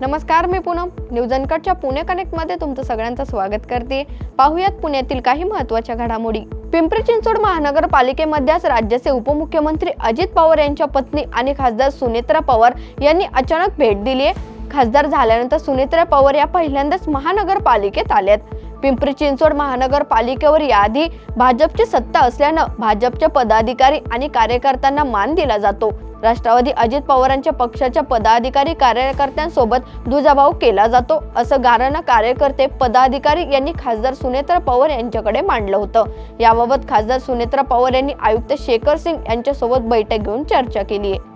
नमस्कार मी पूनम. न्यूज अनकटच्या पुणे कनेक्टमध्ये तुमचं सगळ्यांचं स्वागत करते. पाहुयात पुण्यातील काही महत्त्वाच्या घडामोडी. पिंपरी चिंचवड महानगरपालिकेमध्ये आज राज्याचे उपमुख्यमंत्री अजित पवार यांच्या पत्नी आणि खासदार सुनेत्रा पवार यांनी अचानक भेट दिली आहे. खासदार झाल्यानंतर सुनेत्रा पवार या पहिल्यांदाच महानगरपालिकेत आल्यात. पिंपरी चिंचवड महानगरपालिकेवर याआधी भाजपची सत्ता असल्यानं भाजपच्या पदाधिकारी आणि कार्यकर्त्यांना मान दिला जातो. राष्ट्रवादी अजित पवारांच्या पक्षाच्या पदाधिकारी कार्यकर्त्यांसोबत दुजाभाव केला जातो असं गारानं कार्यकर्ते पदाधिकारी यांनी खासदार सुनेत्रा पवार यांच्याकडे मांडलं होतं. याबाबत खासदार सुनेत्रा पवार यांनी आयुक्त शेखर सिंग यांच्यासोबत बैठक घेऊन चर्चा केली आहे.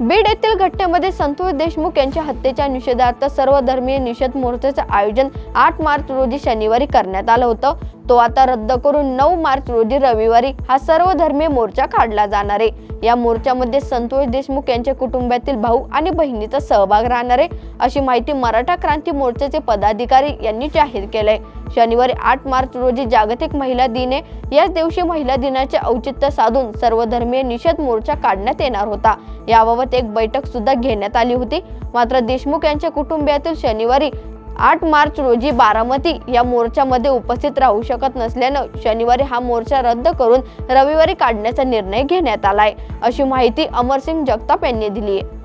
बीड येथील घटनेमध्ये संतोष देशमुख यांच्या हत्येच्या निषेधार्थ सर्वधर्मीय निषेध मोर्चाचं आयोजन आठ मार्च रोजी शनिवारी करण्यात आलं होतं. तो आता रद्द करून नऊ मार्च रोजी रविवारी हा सर्वधर्मीय मोर्चा काढला जाणार आहे. या मोर्चामध्ये संतोष देशमुख यांच्या कुटुंबातील भाऊ आणि बहिणीचा सहभाग राहणार आहे अशी माहिती मराठा क्रांती मोर्चाचे पदाधिकारी यांनी जाहीर केलंय. शनिवारी आठ मार्च रोजी जागतिक महिला दिन आहे. याच दिवशी महिला दिनाचे औचित्य साधून सर्वधर्मीय निषेध मोर्चा काढण्यात येणार होता. याबाबत एक बैठक सुद्धा घेण्यात आली होती. मात्र देशमुख यांच्या कुटुंबियातील शनिवारी आठ मार्च रोजी बारामती या मोर्चामध्ये उपस्थित राहू शकत नसल्यानं शनिवारी हा मोर्चा रद्द करून रविवारी काढण्याचा निर्णय घेण्यात आलाय अशी माहिती अमरसिंग जगताप यांनी दिली आहे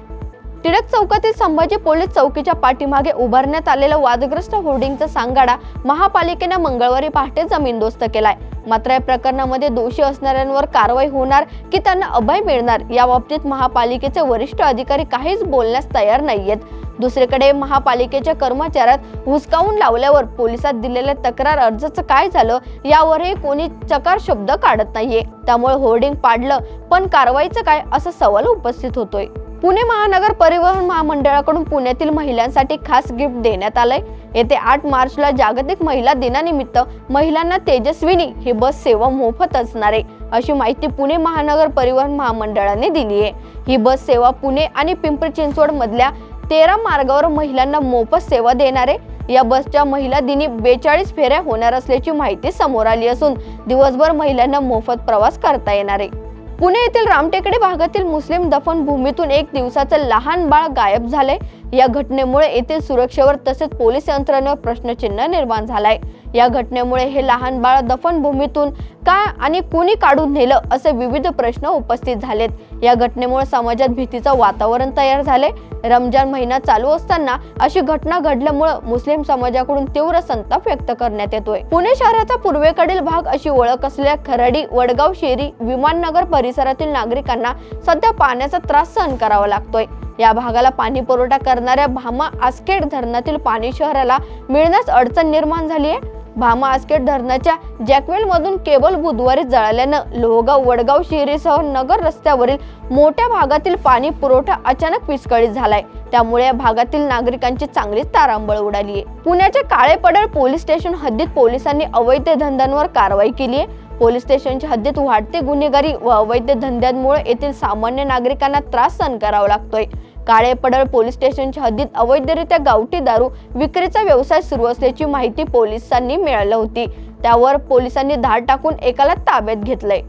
टिळक चौकातील संभाजी पोलीस चौकीच्या पाठीमागे उभारण्यात आलेला वादग्रस्त होर्डिंगचा सांगाडा महापालिकेनं मंगळवारी पहाटे जमीनदोस्त केलाय. मात्र या प्रकरणामध्ये दोषी असणाऱ्यांवर कारवाई होणार की त्यांना अभय मिळणार या बाबतीत महापालिकेचे वरिष्ठ अधिकारी काहीच बोलण्यास तयार नाहीयेत. दुसरीकडे महापालिकेच्या कर्मचाऱ्यात हुसकावून लावल्यावर पोलिसात दिलेल्या तक्रार अर्जाचं काय झालं यावरही कोणी चकार शब्द काढत नाहीये. त्यामुळे होर्डिंग पाडलं पण कारवाईचं काय असा सवाल उपस्थित होतोय. पुणे महानगर परिवहन महामंडळाकडून पुण्यातील महिलांसाठी खास गिफ्ट देण्यात आलंय. येते आठ मार्चला जागतिक महिला दिनानिमित्त महिलांना तेजस्विनी ही बस सेवा मोफत असणार आहे. अशी माहिती पुणे महानगर परिवहन महामंडळाने दिली आहे. ही बस सेवा पुणे आणि पिंपरी चिंचवड मधल्या तेरा मार्गावर महिलांना मोफत सेवा देणार आहे. या बसच्या महिला दिनी बेचाळीस फेऱ्या होणार असल्याची माहिती समोर आली असून दिवसभर महिलांना मोफत प्रवास करता येणार आहे. पुणे येथील रामटेकडे भागातील मुस्लिम दफनभूमीतून एक दिवसाचं लहान बाळ गायब झालंय. या घटनेमुळे येथील सुरक्षेवर तसेच पोलीस यंत्रणेवर प्रश्नचिन्ह निर्माण झालाय. या घटनेमुळे हे लहान बाळ दफनभूमीतून का आणि कुणी काढून नेलं असे विविध प्रश्न उपस्थित झालेत. या घटनेमुळे समाजात भीतीचं वातावरण तयार झाले. रमजान महिना चालू असताना अशी घटना घडल्यामुळे मुस्लिम समाजाकडून तीव्र संताप व्यक्त करण्यात येतोय. पुणे शहराचा पूर्वेकडील भाग अशी ओळख असलेल्या खराडी वडगाव शेरी विमाननगर परिसरातील नागरिकांना सध्या पाण्याचा त्रास सहन करावा लागतोय. या भागाला पाणी पुरवठा करणाऱ्या भामा आसखेड धरणातील पाणी शहराला मिळण्यास अडचण निर्माण झाली आहे. भामा आस्केट धरणाच्या जॅकवेल मधून केबल बुधवारी जळाल्यानं लोहगाव वडगाव शिरीसह नगर रस्त्यावरील मोठ्या भागातील पाणी पुरवठा अचानक विस्कळीत झालाय. त्यामुळे या भागातील नागरिकांची चांगलीच तारांबळ उडाली आहे पुण्याच्या काळेपडळ पोलीस स्टेशन हद्दीत पोलिसांनी अवैध धंद्यांवर कारवाई केली आहे पोलीस स्टेशनच्या हद्दीत वाढते गुन्हेगारी व अवैध धंद्यांमुळे येथील सामान्य नागरिकांना त्रास सहन करावा लागतोय. काळे पडळ पोलीस स्टेशनच्या हद्दीत अवैधरित्या गावठी दारू विक्रीचा व्यवसाय सुरू असल्याची माहिती पोलिसांनी मिळाली होती. त्यावर पोलिसांनी धाड टाकून एकाला ताब्यात घेतलंय.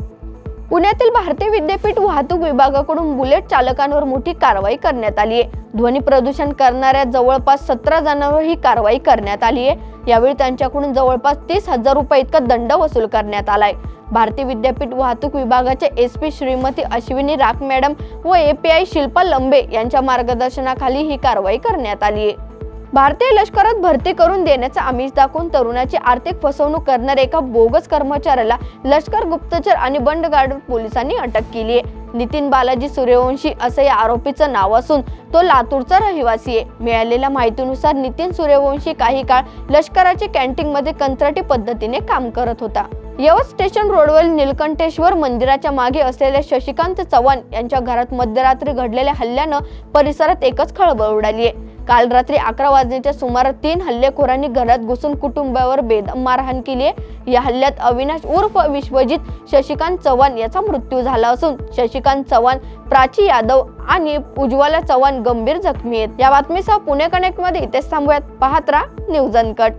पुण्यातील भारतीय विद्यापीठ वाहतूक विभागाकडून बुलेट चालकांवर मोठी कारवाई करण्यात आली आहे. ध्वनी प्रदूषण करणाऱ्या जवळपास सतरा जणांवर ही कारवाई करण्यात आली आहे. यावेळी त्यांच्याकडून जवळपास तीस हजार रुपये इतका दंड वसूल करण्यात आलाय. भारतीय विद्यापीठ वाहतूक विभागाचे एस पी श्रीमती अश्विनी राख मॅडम व एपीआय शिल्पा लंबे यांच्या मार्गदर्शनाखाली ही कारवाई करण्यात आली आहे. भारतीय लष्करात भरती करून देण्याचा आमिष दाखवून तरुणाची आर्थिक फसवणूक करणाऱ्या एका बोगस कर्मचाऱ्याला लष्कर गुप्तचर आणि बंडगार्ड पोलिसांनी अटक केली आहे. नितीन बालाजी सूर्यवंशी असं या आरोपीचं नाव असून तो लातूरचा रहिवासी आहे. मिळालेल्या माहितीनुसार नितीन सूर्यवंशी काही काळ लष्कराच्या कॅन्टीनमध्ये कंत्राटी पद्धतीने काम करत होता. यवत स्टेशन रोडवरील निलकंठेश्वर मंदिराच्या मागे असलेल्या शशिकांत चव्हाण यांच्या घरात मध्यरात्री घडलेल्या हल्ल्यानं परिसरात एकच खळबळ उडाली आहे. काल रात्री अकरा वाजण्याच्या सुमारास तीन हल्लेखोरांनी घरात घुसून कुटुंबावर बेदम मारहाण केली आहे. या हल्ल्यात अविनाश उर्फ विश्वजित शशिकांत चव्हाण याचा मृत्यू झाला असून शशिकांत चव्हाण प्राची यादव आणि उज्ज्वला चव्हाण गंभीर जखमी आहेत. या बातमीसह पुणे कनेक्टमध्ये इथेच थांबूयात. पाहत राहा न्यूज अनकट.